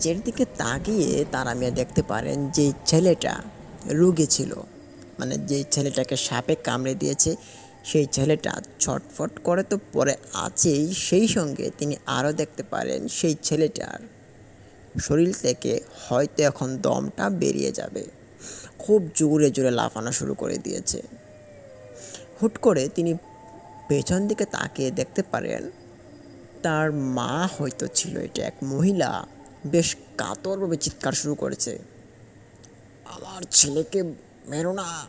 নিচের দিকে তাকিয়ে তারা মিয়া দেখতে পারেন যে ছেলেটা রুগী ছিল। মানে যে ছেলেটাকে সাপে কামড়ে দিয়েছে, সেই ছেলেটা ছটফট করে তো পরে আছেই, সেই সঙ্গে তিনি আরও দেখতে পারেন সেই ছেলেটার শরীর থেকে হয়তো এখন দমটা বেরিয়ে যাবে। খুব জোরে জোরে লাফানো শুরু করে দিয়েছে। হুট করে তিনি পেছন দিকে তাকিয়ে দেখতে পারেন, তার মা হয়তো ছিল এটা, এক মহিলা। বেশ কাতরভাবে চিৎকার শুরু করেছে। আমার ছেলেকে মেরো না।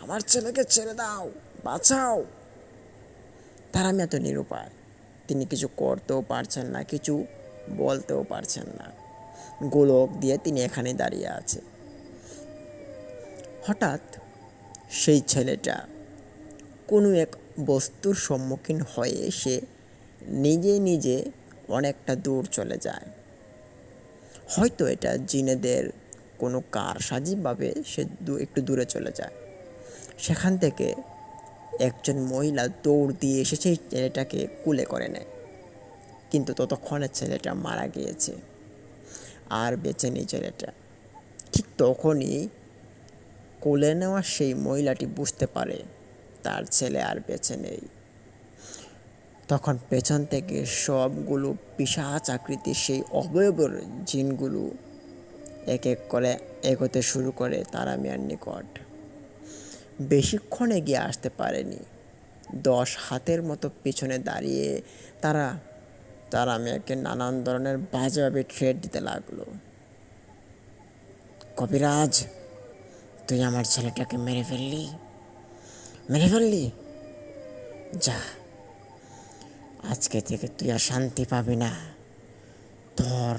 আমার ছেলেকে ছেড়ে দাও। বাঁচাও। তার আমি এত নিরুপায়। তিনি কিছু করতেও পারছেন না, কিছু বলতেও পারছেন না। গোলক দিয়ে তিনি এখানে দাঁড়িয়ে আছে। হঠাৎ সেই ছেলেটা কোনো এক বস্তুর সম্মুখীন হয়ে সে নিজে নিজে অনেকটা দূর চলে যায়। হয়তো এটা জিনেদের কোনো কারসাজিভাবে সে দু, একটু দূরে চলে যায়। সেখান থেকে একজন মহিলা দৌড় দিয়ে এসে সেই ছেলেটাকে কুলে করে নেয়। কিন্তু ততক্ষণে ছেলেটা মারা গিয়েছে আর বেঁচে নেই ছেলেটা। ঠিক তখনই কোলে নেওয়া সেই মহিলাটি বুঝতে পারে তার ছেলে আর বেঁচে নেই। তখন পেছন থেকে সবগুলো পিসাচ আকৃতির সেই অবয়বর জিনগুলো এক এক করে এগোতে শুরু করে তারা মিয়ার নিকট। বেশিক্ষণ এগিয়ে আসতে পারেনি। দশ হাতের মতো পিছনে দাঁড়িয়ে তারা তারা মিয়াকে নানান ধরনের বাজেভাবে ট্রেড দিতে লাগল। কবিরাজ, তুই আমার ছেলেটাকে মেরে ফেললি? মেরে ফেললি? যা আজকে থেকে তুই আর শান্তি পাবি না। তোর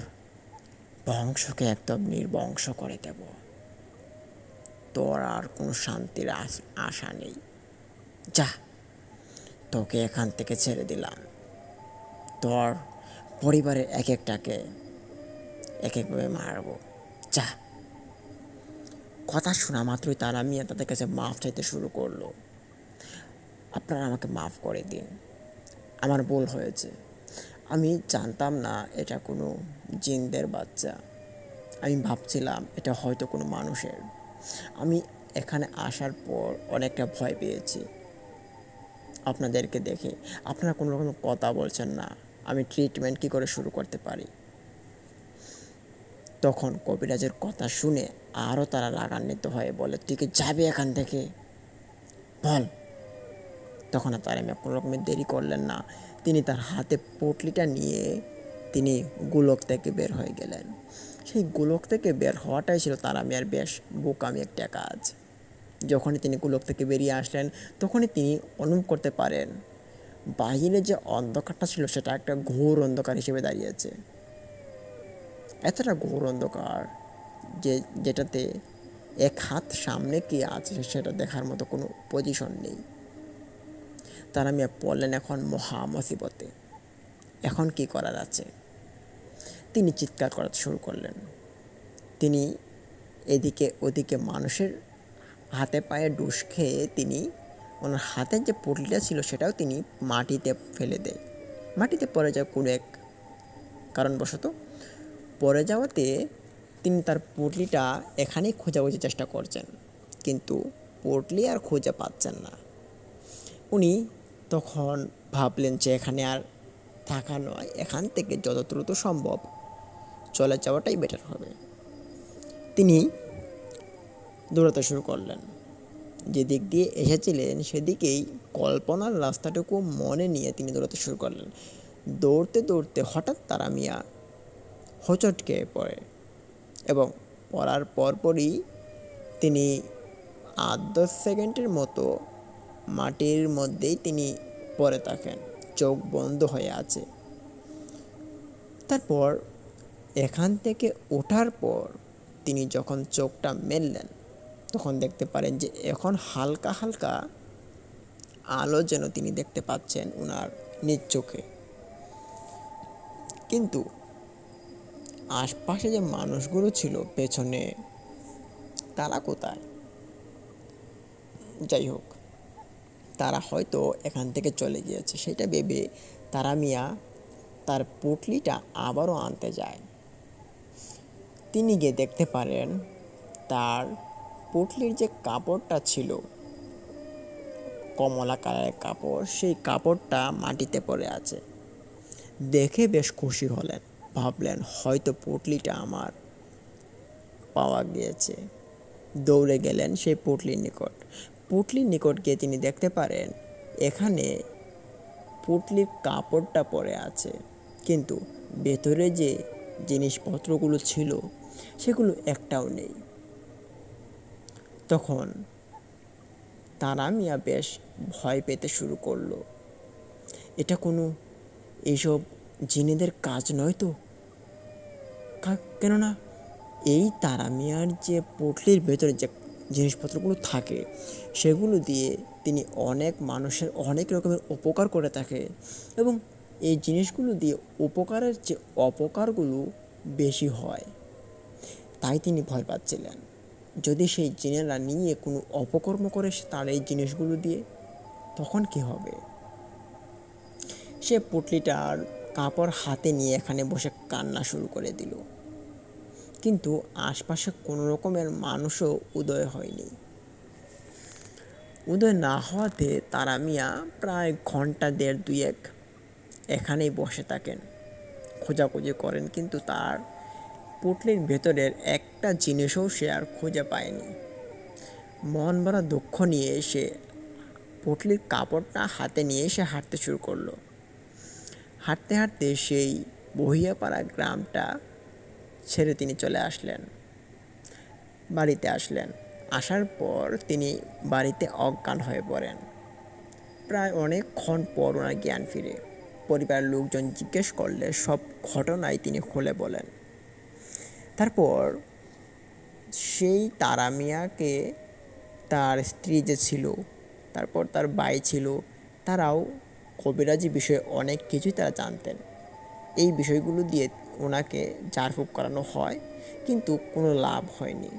বংশকে একদম নির্বংশ করে দেব। তোর আর কোনো শান্তির আশা নেই। যা, তোকে এখান থেকে ছেড়ে দিলাম। তোর পরিবারের এক একটাকে এক একভাবে মারবো। যা। কথা শোনা মাত্রই তারা মিয়া তাদের কাছে মাফ চাইতে শুরু করল। আপনারা আমাকে মাফ করে দিন। আমার ভুল হয়েছে। আমি জানতাম না এটা কোনো জিনদের বাচ্চা। আমি ভাবছিলাম এটা হয়তো কোনো মানুষের। আমি এখানে আসার পর অনেকটা ভয় পেয়েছি। আপনাদেরকে দেখে আপনারা কোনো রকম কথা বলছেন না। আমি ট্রিটমেন্ট কী করে শুরু করতে পারি? তখন কবিরাজের কথা শুনে আরও তারা রাগান্বিত হয়ে বলে, তুই কি যাবি এখান থেকে? বল। তখন আর তারা কোনো রকমের দেরি করলেন না। তিনি তার হাতে পটলিটা নিয়ে তিনি গোলক থেকে বের হয়ে গেলেন। সেই গোলক থেকে বের হওয়াটাই ছিল তারা মেয়ের বেশ বোকামি একটা কাজ। যখনই তিনি গোলক থেকে বেরিয়ে আসলেন, তখনই তিনি অনুভব করতে পারেন, বাহিরে যে অন্ধকারটা ছিল সেটা একটা ঘোর অন্ধকার হিসেবে দাঁড়িয়েছে এতটা ঘোর অন্ধকার যে যেটাতে এক হাত সামনে কি আছে সেটা দেখার মতো কোনো পজিশন নেই। তারা মিয়া পড়লেন এখন মহা মুসিবতে। এখন কি করার আছে? তিনি চিৎকার করা শুরু করলেন। তিনি এদিকে ওদিকে মানুষের হাতে পায়ে ডুস খেয়ে তিনি ওনার হাতের যে পটলিটা ছিল সেটাও তিনি মাটিতে ফেলে দেয়। মাটিতে পড়ে যায় কোনো এক কারণবশত পড়ে যাওয়াতে তিনি তার পটলিটা এখানেই খোঁজাখুঁজির চেষ্টা করছেন। কিন্তু পটলি আর খুঁজে পাচ্ছেন না। উনি তখন ভাবলেন যে এখানে আর থাকা নয়, এখান থেকে যত দ্রুত সম্ভব চলে যাওয়াটাই বেটার হবে। তিনি দৌড়াতে শুরু করলেন। যেদিক দিয়ে এসেছিলেন সেদিকেই কল্পনার রাস্তাটুকু মনে নিয়ে তিনি দৌড়াতে শুরু করলেন। দৌড়তে দৌড়তে হঠাৎ তারা মিয়া হোঁচটকে পড়ে এবং পড়ার পরপরই তিনি আট দশ সেকেন্ডের মতো মাটির মধ্যেই তিনি পড়ে থাকেন, চোখ বন্ধ হয়ে আছে। তারপর এখান থেকে ওঠার পর তিনি যখন চোখটা মেললেন, তখন দেখতে পারেন যে এখন হালকা হালকা আলো যেন তিনি দেখতে পাচ্ছেন ওনার নিজ চোখে। কিন্তু আশপাশে যে মানুষগুলো ছিল পেছনে, তারা কোথায়? যাই হোক তারা হয়তো এখান থেকে চলে গিয়েছে। সেটা ভেবে তারা মিয়া তার পুটলিটা আবারও আনতে যায়। তিনি গিয়ে দেখতে পারেন তার পুটলির যে কাপড়টা ছিল, কমলা কালারের কাপড়, সেই কাপড়টা মাটিতে পড়ে আছে। দেখে বেশ খুশি হলেন, ভাবলেন হয়তো পুটলিটা আমার পাওয়া গিয়েছে। দৌড়ে গেলেন সেই পুটলির নিকট। পুটলির নিকট গিয়ে তিনি দেখতে পারেন, এখানে পুটলির কাপড়টা পরে আছে। কিন্তু ভেতরে যে জিনিসপত্রগুলো ছিল, সেগুলো একটাও নেই। তখন তারা মিয়া বেশ ভয় পেতে শুরু করল। এটা কোনো এইসব জিনেদের কাজ নয় তো? কেননা এই তারা মিয়ার যে পটলির ভেতরে যে জিনিসপত্রগুলো থাকে, সেগুলো দিয়ে তিনি অনেক মানুষের অনেক রকমের উপকার করে থাকে এবং এই জিনিসগুলো দিয়ে উপকারের যে অপকারগুলো বেশি হয়। তাই তিনি ভয় পাচ্ছিলেন। যদি সেই জিনেরা নিয়ে কোনো অপকর্ম করে তার এই জিনিসগুলো দিয়ে, তখন কি হবে? সে পুটলিটার কাপড় হাতে নিয়ে এখানে বসে কান্না শুরু করে দিল। কিন্তু আশপাশে কোনো রকমের মানুষও উদয় হয়নি। উদয় না হওয়াতে তারা মিয়া প্রায় ঘণ্টা দেড় দুয়েক এখানেই বসে থাকেন, খোঁজাখুঁজি করেন, কিন্তু তার পুটলির ভেতরের একটা জিনিসও সে আর খুঁজে পায়নি। মন ভরা দুঃখ নিয়ে এসে পুটলির কাপড়টা হাতে নিয়ে এসে হাঁটতে শুরু করল। হাঁটতে হাঁটতে সেই বহিয়াপাড়া গ্রামটা ছেড়ে তিনি চলে আসলেন। বাড়িতে আসলেন। আসার পর তিনি বাড়িতে অজ্ঞান হয়ে পড়েন। প্রায় অনেকক্ষণ পর ওনার জ্ঞান ফিরে। পরিবারের লোকজন জিজ্ঞেস করলে সব ঘটনাই তিনি খুলে বলেন। তারপর সেই তারা মিয়াকে তার স্ত্রী যে ছিল, তারপর তার ভাই ছিল, তারাও কবিরাজি বিষয়ে অনেক কিছুই তারা জানতেন। এই বিষয়গুলো দিয়ে ওনাকে ঝাড়ফুঁক করানো হয়, কিন্তু কোনো লাভ হয়নি।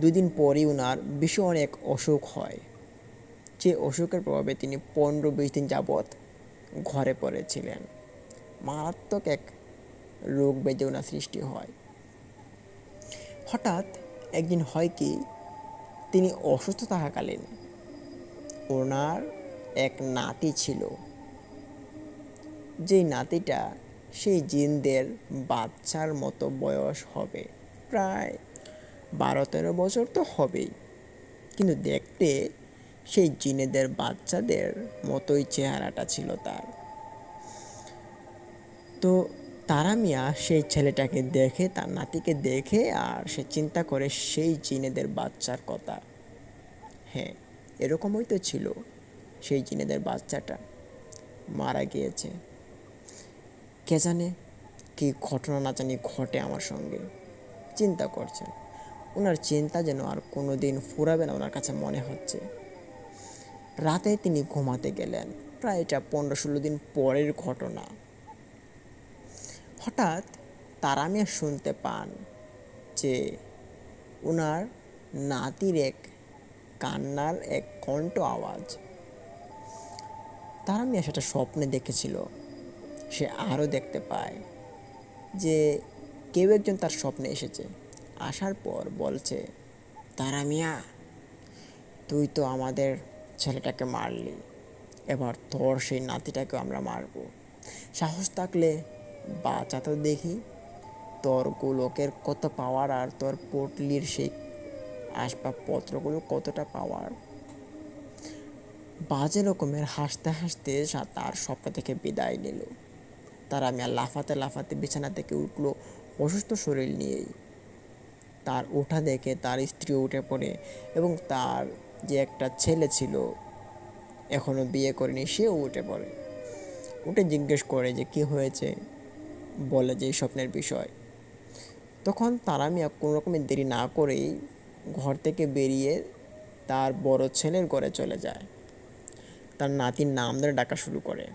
দুদিন পরই ওনার ভীষণ অনেক অসুখ হয়। যে অসুখের প্রভাবে তিনি পনেরো বিশ দিন যাবৎ ঘরে পড়েছিলেন। মারাত্মক এক রোগ বেঁধে ওনার সৃষ্টি হয়। হঠাৎ একদিন হয় কি, তিনি অসুস্থ থাকাকালীন ওনার এক নাতি ছিল। যেই নাতিটা সেই জিনদের বাচ্চার মতো বয়স হবে। প্রায় বারো তেরো বছর তো হবেই। কিন্তু দেখতে সেই জিনেদের বাচ্চাদের মতোই চেহারাটা ছিল তার। তো তারা মিয়া সেই ছেলেটাকে দেখে, তার নাতিকে দেখে আর সে চিন্তা করে সেই জিনেদের বাচ্চার কথা। হ্যাঁ এরকমই তো ছিল সেই জিনেদের বাচ্চাটা। মারা গিয়েছে। কে জানে কি ঘটনা না জানি ঘটে আমার সঙ্গে। চিন্তা করছেন। ওনার চিন্তা যেন আর কোনো দিন ফুরাবে না ওনার কাছে মনে হচ্ছে। রাতে তিনি ঘুমাতে গেলেন। প্রায় এটা পনেরো ষোলো দিন পরের ঘটনা। হঠাৎ তারা মিয়া শুনতে পান যে ওনার নাতির এক কান্নার এক কণ্ঠ আওয়াজ। তারা মিয়া সেটা স্বপ্নে দেখেছিল। সে আরও দেখতে পায় যে কেউ একজন তার স্বপ্নে এসেছে। আসার পর বলছে, তারা মিয়া, তুই তো আমাদের ছেলেটাকে মারলি। এবার তোর সেই নাতিটাকেও আমরা মারব। সাহস থাকলে বাঁচা তো দেখি। তোর গোলকের কত পাওয়ার আর তোর পটলির সেই আসবাবপত্রগুলো কতটা পাওয়ার বাজে রকমের হাসতে হাসতে তার স্বপ্ন থেকে বিদায় নিল। তার আর লাফাতে লাফাতে বিছানা থেকে উঠল অসুস্থ শরীর নিয়েই। তার ওঠা দেখে তার স্ত্রী উঠে পড়ে এবং তার যে একটা ছেলে ছিল এখনও বিয়ে করেনি, সেও উঠে পড়ে। উঠে জিজ্ঞেস করে যে কি হয়েছে? বলে যে স্বপ্নের বিষয়। তখন তারা আমি কোনো রকমের দেরি না করেই ঘর থেকে বেরিয়ে তার বড় ছেলের ঘরে চলে যায়। তার নাতির নাম ধরে ডাকা শুরু করে।